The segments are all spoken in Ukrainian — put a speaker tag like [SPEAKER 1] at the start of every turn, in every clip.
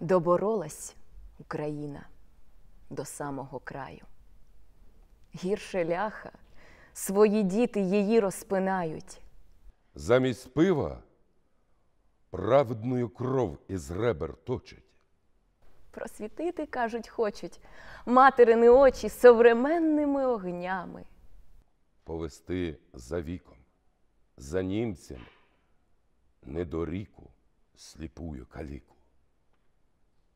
[SPEAKER 1] Доборолась Україна до самого краю. Гірше ляха, свої діти її розпинають.
[SPEAKER 2] Замість пива праведною кров із ребер точить.
[SPEAKER 1] Просвітити, кажуть, хочуть материни очі современними огнями.
[SPEAKER 2] Повести за віком, за німцем, недоріку, сліпую каліку.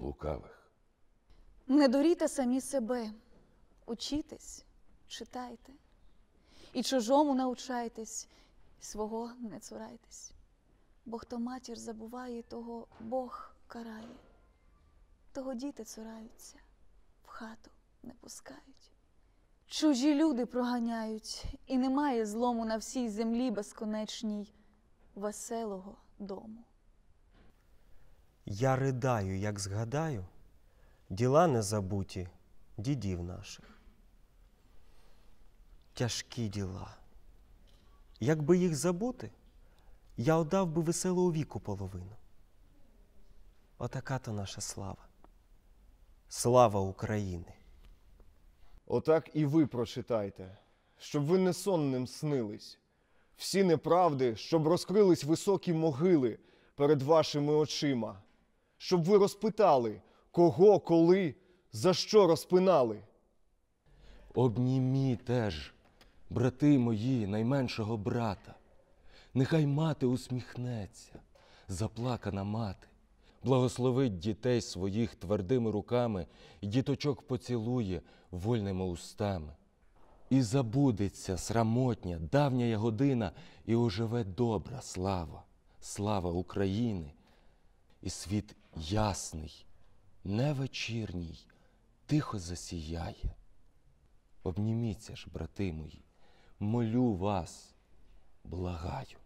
[SPEAKER 2] лукавих.
[SPEAKER 3] Не дуріте самі себе, учітесь, читайте, і чужому научайтесь, і свого не цурайтесь. Бо хто матір забуває, того Бог карає, того діти цураються, в хату не пускають. Чужі люди проганяють, і немає злому на всій землі безконечній веселого дому.
[SPEAKER 4] Я ридаю, як згадаю, діла незабуті дідів наших. Тяжкі діла. Якби їх забути, я отдав би веселого віку половину. Отака то наша слава. Слава України!
[SPEAKER 5] Отак і ви прочитайте, щоб ви не сонним снились. Всі неправди, щоб розкрились високі могили перед вашими очима, щоб ви розпитали, кого, коли, за що розпинали.
[SPEAKER 6] Обнімі теж, брати мої, найменшого брата. Нехай мати усміхнеться, заплакана мати, благословить дітей своїх твердими руками і діточок поцілує вольними устами. І забудеться срамотня, давня година, і оживе добра слава, слава України, і світ ясний, не вечірній, тихо засіяє. Обніміться ж, брати мої, молю вас, благаю.